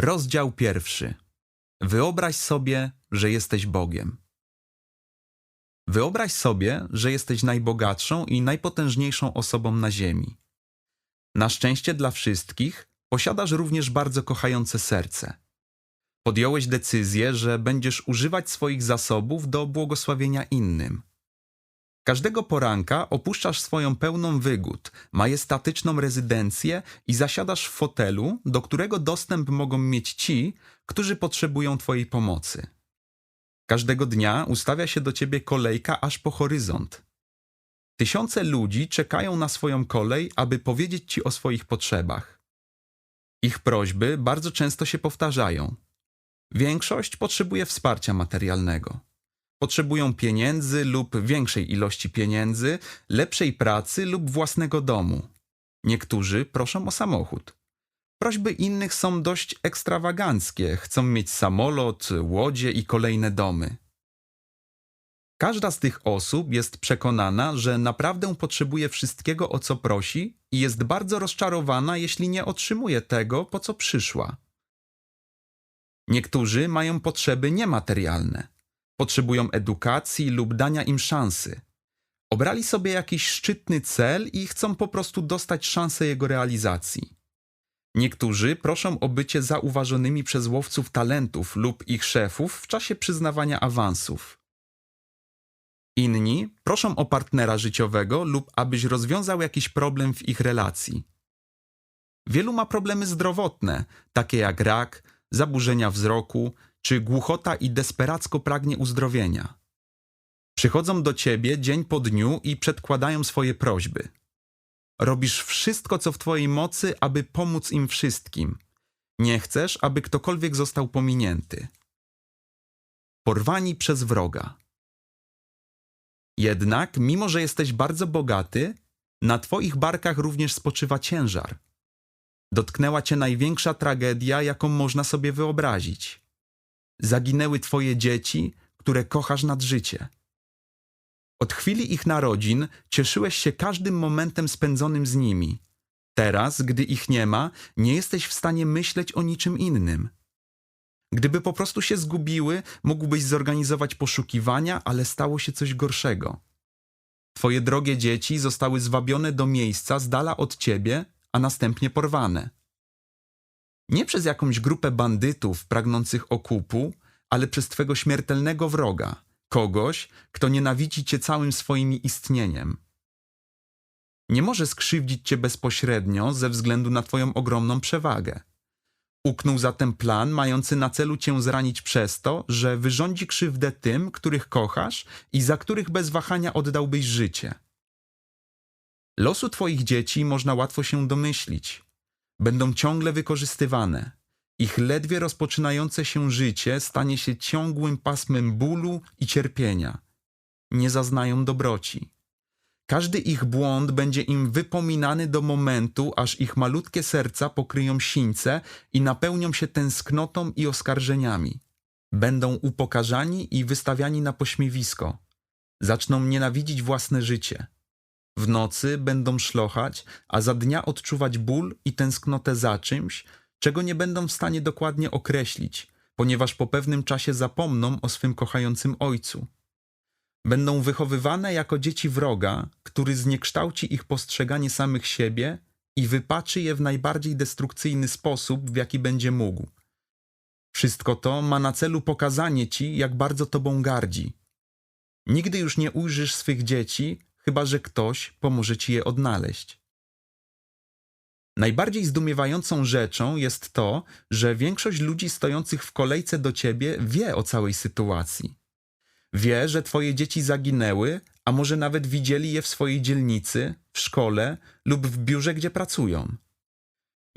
Rozdział pierwszy. Wyobraź sobie, że jesteś Bogiem. Wyobraź sobie, że jesteś najbogatszą i najpotężniejszą osobą na Ziemi. Na szczęście dla wszystkich posiadasz również bardzo kochające serce. Podjąłeś decyzję, że będziesz używać swoich zasobów do błogosławienia innym. Każdego poranka opuszczasz swoją pełną wygód, majestatyczną rezydencję i zasiadasz w fotelu, do którego dostęp mogą mieć ci, którzy potrzebują Twojej pomocy. Każdego dnia ustawia się do Ciebie kolejka aż po horyzont. Tysiące ludzi czekają na swoją kolej, aby powiedzieć Ci o swoich potrzebach. Ich prośby bardzo często się powtarzają. Większość potrzebuje wsparcia materialnego. Potrzebują pieniędzy lub większej ilości pieniędzy, lepszej pracy lub własnego domu. Niektórzy proszą o samochód. Prośby innych są dość ekstrawaganckie, chcą mieć samolot, łodzie i kolejne domy. Każda z tych osób jest przekonana, że naprawdę potrzebuje wszystkiego, o co prosi, i jest bardzo rozczarowana, jeśli nie otrzymuje tego, po co przyszła. Niektórzy mają potrzeby niematerialne. Potrzebują edukacji lub dania im szansy. Obrali sobie jakiś szczytny cel i chcą po prostu dostać szansę jego realizacji. Niektórzy proszą o bycie zauważonymi przez łowców talentów lub ich szefów w czasie przyznawania awansów. Inni proszą o partnera życiowego lub abyś rozwiązał jakiś problem w ich relacji. Wielu ma problemy zdrowotne, takie jak rak, zaburzenia wzroku czy głuchota i desperacko pragnie uzdrowienia. Przychodzą do ciebie dzień po dniu i przedkładają swoje prośby. Robisz wszystko, co w twojej mocy, aby pomóc im wszystkim. Nie chcesz, aby ktokolwiek został pominięty. Porwani przez wroga. Jednak, mimo że jesteś bardzo bogaty, na twoich barkach również spoczywa ciężar. Dotknęła cię największa tragedia, jaką można sobie wyobrazić. Zaginęły twoje dzieci, które kochasz nad życie. Od chwili ich narodzin cieszyłeś się każdym momentem spędzonym z nimi. Teraz, gdy ich nie ma, nie jesteś w stanie myśleć o niczym innym. Gdyby po prostu się zgubiły, mógłbyś zorganizować poszukiwania, ale stało się coś gorszego. Twoje drogie dzieci zostały zwabione do miejsca z dala od ciebie, a następnie porwane. Nie przez jakąś grupę bandytów pragnących okupu, ale przez twego śmiertelnego wroga, kogoś, kto nienawidzi cię całym swoim istnieniem. Nie może skrzywdzić cię bezpośrednio ze względu na twoją ogromną przewagę. Uknął zatem plan mający na celu cię zranić przez to, że wyrządzi krzywdę tym, których kochasz i za których bez wahania oddałbyś życie. Losu twoich dzieci można łatwo się domyślić. Będą ciągle wykorzystywane. Ich ledwie rozpoczynające się życie stanie się ciągłym pasmem bólu i cierpienia. Nie zaznają dobroci. Każdy ich błąd będzie im wypominany do momentu, aż ich malutkie serca pokryją sińce i napełnią się tęsknotą i oskarżeniami. Będą upokarzani i wystawiani na pośmiewisko. Zaczną nienawidzić własne życie. W nocy będą szlochać, a za dnia odczuwać ból i tęsknotę za czymś, czego nie będą w stanie dokładnie określić, ponieważ po pewnym czasie zapomną o swym kochającym ojcu. Będą wychowywane jako dzieci wroga, który zniekształci ich postrzeganie samych siebie i wypaczy je w najbardziej destrukcyjny sposób, w jaki będzie mógł. Wszystko to ma na celu pokazanie ci, jak bardzo tobą gardzi. Nigdy już nie ujrzysz swych dzieci, chyba że ktoś pomoże ci je odnaleźć. Najbardziej zdumiewającą rzeczą jest to, że większość ludzi stojących w kolejce do ciebie wie o całej sytuacji. Wie, że twoje dzieci zaginęły, a może nawet widzieli je w swojej dzielnicy, w szkole lub w biurze, gdzie pracują.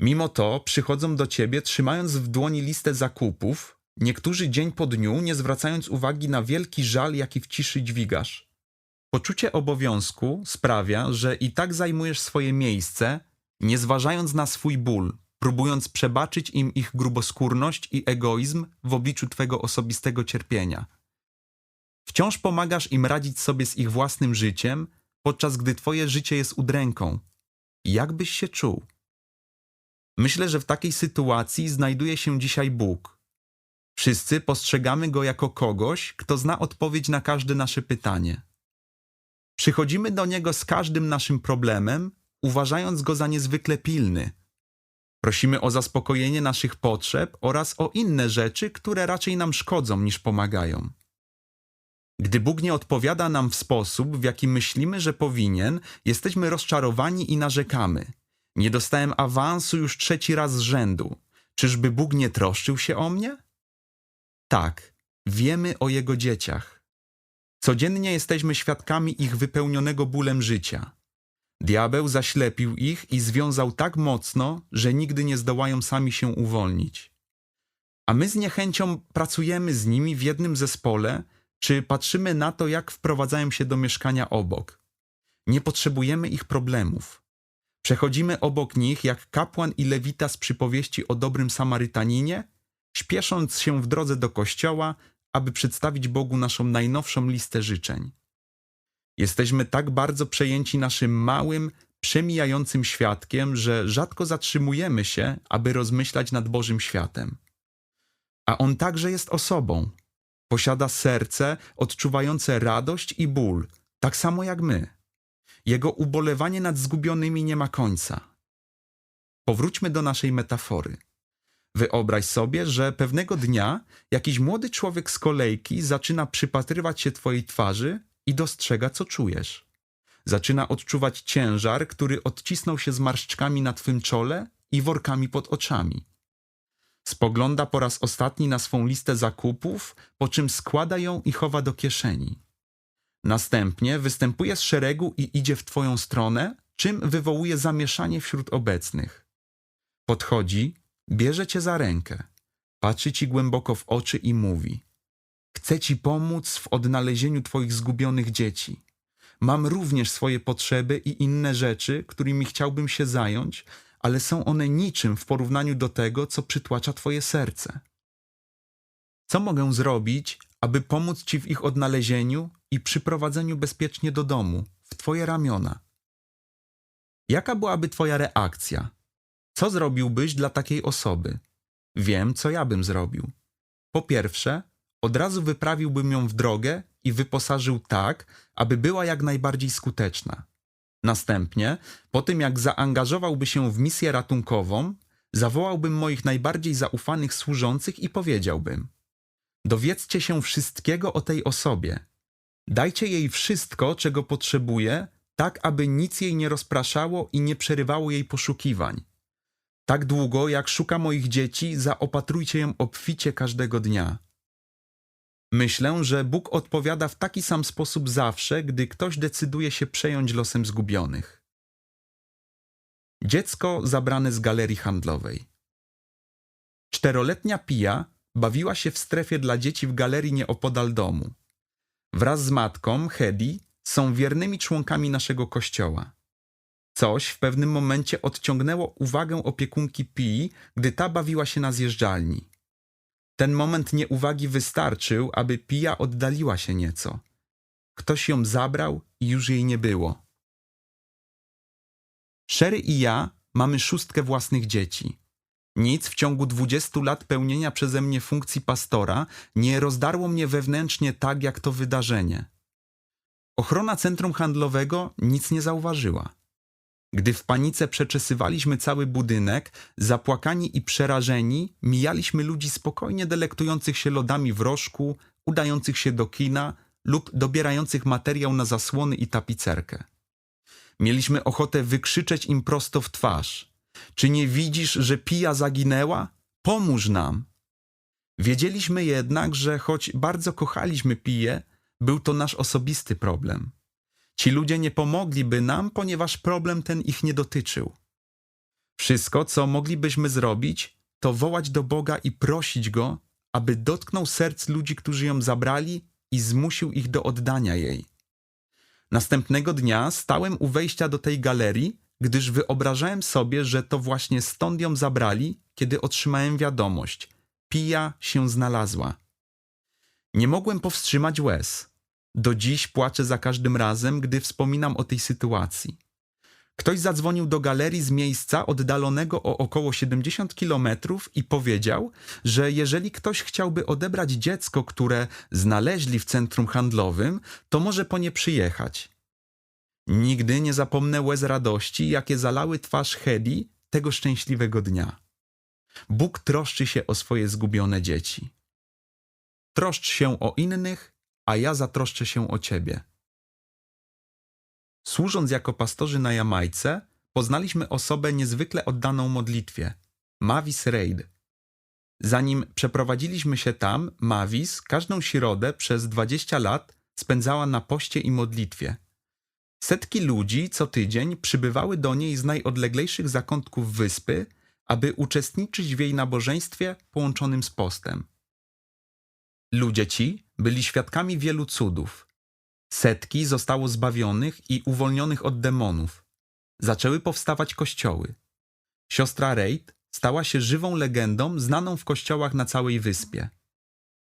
Mimo to przychodzą do ciebie trzymając w dłoni listę zakupów, niektórzy dzień po dniu, nie zwracając uwagi na wielki żal, jaki w ciszy dźwigasz. Poczucie obowiązku sprawia, że i tak zajmujesz swoje miejsce, nie zważając na swój ból, próbując przebaczyć im ich gruboskórność i egoizm w obliczu twego osobistego cierpienia. Wciąż pomagasz im radzić sobie z ich własnym życiem, podczas gdy twoje życie jest udręką. Jak byś się czuł? Myślę, że w takiej sytuacji znajduje się dzisiaj Bóg. Wszyscy postrzegamy go jako kogoś, kto zna odpowiedź na każde nasze pytanie. Przychodzimy do niego z każdym naszym problemem, uważając go za niezwykle pilny. Prosimy o zaspokojenie naszych potrzeb oraz o inne rzeczy, które raczej nam szkodzą niż pomagają. Gdy Bóg nie odpowiada nam w sposób, w jaki myślimy, że powinien, jesteśmy rozczarowani i narzekamy. Nie dostałem awansu już trzeci raz z rzędu. Czyżby Bóg nie troszczył się o mnie? Tak, wiemy o Jego dzieciach. Codziennie jesteśmy świadkami ich wypełnionego bólem życia. Diabeł zaślepił ich i związał tak mocno, że nigdy nie zdołają sami się uwolnić. A my z niechęcią pracujemy z nimi w jednym zespole, czy patrzymy na to, jak wprowadzają się do mieszkania obok. Nie potrzebujemy ich problemów. Przechodzimy obok nich jak kapłan i lewita z przypowieści o dobrym Samarytaninie, śpiesząc się w drodze do kościoła, aby przedstawić Bogu naszą najnowszą listę życzeń. Jesteśmy tak bardzo przejęci naszym małym, przemijającym świadkiem, że rzadko zatrzymujemy się, aby rozmyślać nad Bożym światem. A On także jest osobą. Posiada serce odczuwające radość i ból, tak samo jak my. Jego ubolewanie nad zgubionymi nie ma końca. Powróćmy do naszej metafory. Wyobraź sobie, że pewnego dnia jakiś młody człowiek z kolejki zaczyna przypatrywać się Twojej twarzy i dostrzega, co czujesz. Zaczyna odczuwać ciężar, który odcisnął się zmarszczkami na Twym czole i workami pod oczami. Spogląda po raz ostatni na swą listę zakupów, po czym składa ją i chowa do kieszeni. Następnie występuje z szeregu i idzie w Twoją stronę, czym wywołuje zamieszanie wśród obecnych. Podchodzi, bierze Cię za rękę, patrzy Ci głęboko w oczy i mówi: Chcę Ci pomóc w odnalezieniu Twoich zgubionych dzieci. Mam również swoje potrzeby i inne rzeczy, którymi chciałbym się zająć, ale są one niczym w porównaniu do tego, co przytłacza Twoje serce. Co mogę zrobić, aby pomóc Ci w ich odnalezieniu i przyprowadzeniu bezpiecznie do domu, w Twoje ramiona? Jaka byłaby Twoja reakcja? Co zrobiłbyś dla takiej osoby? Wiem, co ja bym zrobił. Po pierwsze, od razu wyprawiłbym ją w drogę i wyposażył tak, aby była jak najbardziej skuteczna. Następnie, po tym jak zaangażowałby się w misję ratunkową, zawołałbym moich najbardziej zaufanych służących i powiedziałbym: Dowiedzcie się wszystkiego o tej osobie. Dajcie jej wszystko, czego potrzebuje, tak aby nic jej nie rozpraszało i nie przerywało jej poszukiwań. Tak długo, jak szuka moich dzieci, zaopatrujcie ją obficie każdego dnia. Myślę, że Bóg odpowiada w taki sam sposób zawsze, gdy ktoś decyduje się przejąć losem zgubionych. Dziecko zabrane z galerii handlowej. Czteroletnia Pia bawiła się w strefie dla dzieci w galerii nieopodal domu. Wraz z matką, Hedy, są wiernymi członkami naszego kościoła. Coś w pewnym momencie odciągnęło uwagę opiekunki Pii, gdy ta bawiła się na zjeżdżalni. Ten moment nieuwagi wystarczył, aby Pia oddaliła się nieco. Ktoś ją zabrał i już jej nie było. Sherry i ja mamy szóstkę własnych dzieci. Nic w ciągu dwudziestu lat pełnienia przeze mnie funkcji pastora nie rozdarło mnie wewnętrznie tak jak to wydarzenie. Ochrona centrum handlowego nic nie zauważyła. Gdy w panice przeczesywaliśmy cały budynek, zapłakani i przerażeni, mijaliśmy ludzi spokojnie delektujących się lodami w rożku, udających się do kina lub dobierających materiał na zasłony i tapicerkę. Mieliśmy ochotę wykrzyczeć im prosto w twarz. Czy nie widzisz, że Pija zaginęła? Pomóż nam! Wiedzieliśmy jednak, że choć bardzo kochaliśmy Piję, był to nasz osobisty problem. Ci ludzie nie pomogliby nam, ponieważ problem ten ich nie dotyczył. Wszystko, co moglibyśmy zrobić, to wołać do Boga i prosić Go, aby dotknął serc ludzi, którzy ją zabrali i zmusił ich do oddania jej. Następnego dnia stałem u wejścia do tej galerii, gdyż wyobrażałem sobie, że to właśnie stąd ją zabrali, kiedy otrzymałem wiadomość. Pija się znalazła. Nie mogłem powstrzymać łez. Do dziś płaczę za każdym razem, gdy wspominam o tej sytuacji. Ktoś zadzwonił do galerii z miejsca oddalonego o około 70 kilometrów i powiedział, że jeżeli ktoś chciałby odebrać dziecko, które znaleźli w centrum handlowym, to może po nie przyjechać. Nigdy nie zapomnę łez radości, jakie zalały twarz Hedi tego szczęśliwego dnia. Bóg troszczy się o swoje zgubione dzieci. Troszcz się o innych, a ja zatroszczę się o ciebie. Służąc jako pastorzy na Jamajce, poznaliśmy osobę niezwykle oddaną modlitwie Mavis Reid. Zanim przeprowadziliśmy się tam, Mavis każdą środę przez 20 lat spędzała na poście i modlitwie. Setki ludzi co tydzień przybywały do niej z najodleglejszych zakątków wyspy, aby uczestniczyć w jej nabożeństwie połączonym z postem. Ludzie ci byli świadkami wielu cudów. Setki zostało zbawionych i uwolnionych od demonów. Zaczęły powstawać kościoły. Siostra Reid stała się żywą legendą znaną w kościołach na całej wyspie.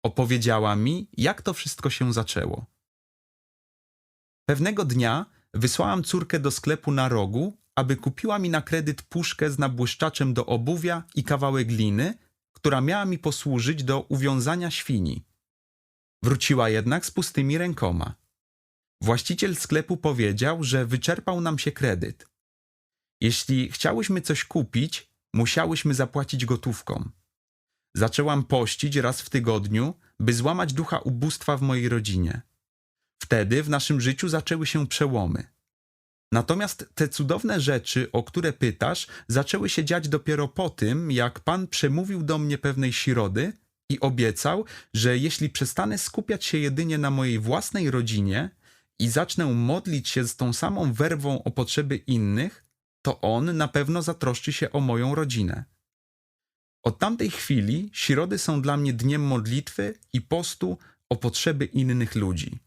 Opowiedziała mi, jak to wszystko się zaczęło. Pewnego dnia wysłałam córkę do sklepu na rogu, aby kupiła mi na kredyt puszkę z nabłyszczaczem do obuwia i kawałek gliny, która miała mi posłużyć do uwiązania świni. Wróciła jednak z pustymi rękoma. Właściciel sklepu powiedział, że wyczerpał nam się kredyt. Jeśli chciałyśmy coś kupić, musiałyśmy zapłacić gotówką. Zaczęłam pościć raz w tygodniu, by złamać ducha ubóstwa w mojej rodzinie. Wtedy w naszym życiu zaczęły się przełomy. Natomiast te cudowne rzeczy, o które pytasz, zaczęły się dziać dopiero po tym, jak Pan przemówił do mnie pewnej środy i obiecał, że jeśli przestanę skupiać się jedynie na mojej własnej rodzinie i zacznę modlić się z tą samą werwą o potrzeby innych, to On na pewno zatroszczy się o moją rodzinę. Od tamtej chwili środy są dla mnie dniem modlitwy i postu o potrzeby innych ludzi.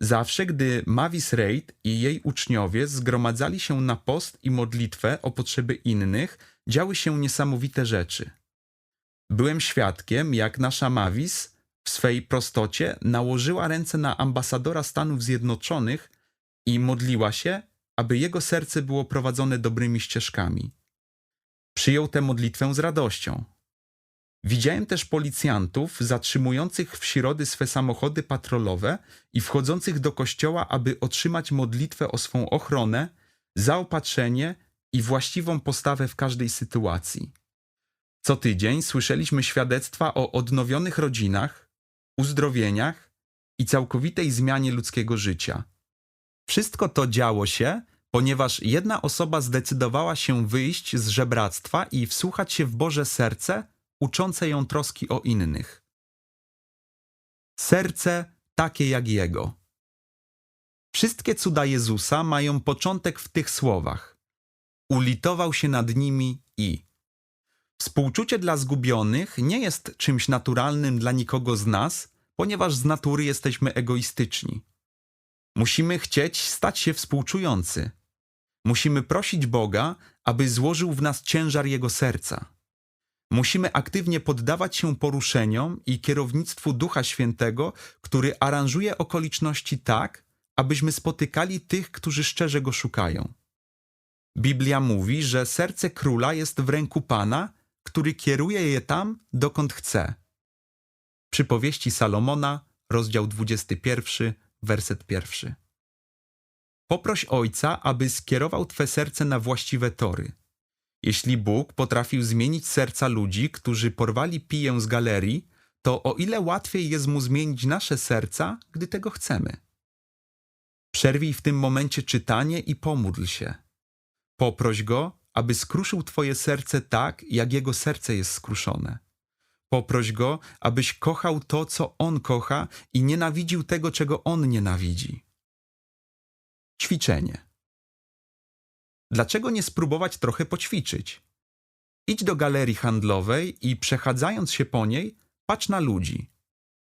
Zawsze, gdy Mavis Reid i jej uczniowie zgromadzali się na post i modlitwę o potrzeby innych, działy się niesamowite rzeczy. Byłem świadkiem, jak nasza Mavis w swej prostocie nałożyła ręce na ambasadora Stanów Zjednoczonych i modliła się, aby jego serce było prowadzone dobrymi ścieżkami. Przyjął tę modlitwę z radością. Widziałem też policjantów zatrzymujących w środy swe samochody patrolowe i wchodzących do kościoła, aby otrzymać modlitwę o swą ochronę, zaopatrzenie i właściwą postawę w każdej sytuacji. Co tydzień słyszeliśmy świadectwa o odnowionych rodzinach, uzdrowieniach i całkowitej zmianie ludzkiego życia. Wszystko to działo się, ponieważ jedna osoba zdecydowała się wyjść z żebractwa i wsłuchać się w Boże serce, uczące ją troski o innych. Serce takie jak Jego. Wszystkie cuda Jezusa mają początek w tych słowach. Ulitował się nad nimi i. Współczucie dla zgubionych nie jest czymś naturalnym dla nikogo z nas, ponieważ z natury jesteśmy egoistyczni. Musimy chcieć stać się współczujący. Musimy prosić Boga, aby złożył w nas ciężar Jego serca. Musimy aktywnie poddawać się poruszeniom i kierownictwu Ducha Świętego, który aranżuje okoliczności tak, abyśmy spotykali tych, którzy szczerze go szukają. Biblia mówi, że serce króla jest w ręku Pana, który kieruje je tam, dokąd chce. Przypowieści Salomona, rozdział 21, werset pierwszy. Poproś Ojca, aby skierował Twe serce na właściwe tory. Jeśli Bóg potrafił zmienić serca ludzi, którzy porwali piję z galerii, to o ile łatwiej jest mu zmienić nasze serca, gdy tego chcemy. Przerwij w tym momencie czytanie i pomódl się. Poproś go, aby skruszył Twoje serce tak, jak jego serce jest skruszone. Poproś go, abyś kochał to, co on kocha i nienawidził tego, czego on nienawidzi. Ćwiczenie. Dlaczego nie spróbować trochę poćwiczyć? Idź do galerii handlowej i przechadzając się po niej, patrz na ludzi.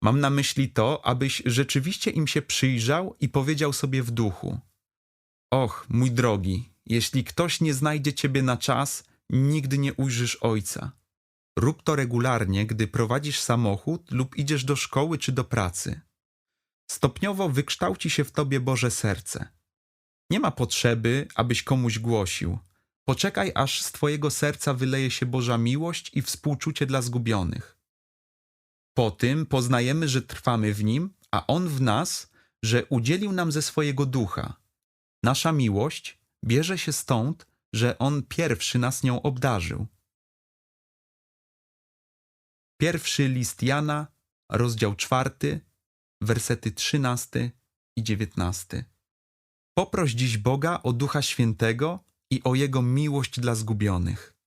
Mam na myśli to, abyś rzeczywiście im się przyjrzał i powiedział sobie w duchu: Och, mój drogi, jeśli ktoś nie znajdzie ciebie na czas, nigdy nie ujrzysz ojca. Rób to regularnie, gdy prowadzisz samochód lub idziesz do szkoły czy do pracy. Stopniowo wykształci się w tobie Boże serce. Nie ma potrzeby, abyś komuś głosił. Poczekaj, aż z twojego serca wyleje się Boża miłość i współczucie dla zgubionych. Po tym poznajemy, że trwamy w Nim, a On w nas, że udzielił nam ze swojego ducha. Nasza miłość bierze się stąd, że On pierwszy nas nią obdarzył. Pierwszy list Jana, rozdział czwarty, wersety trzynasty i dziewiętnasty. Poproś dziś Boga o Ducha Świętego i o Jego miłość dla zgubionych.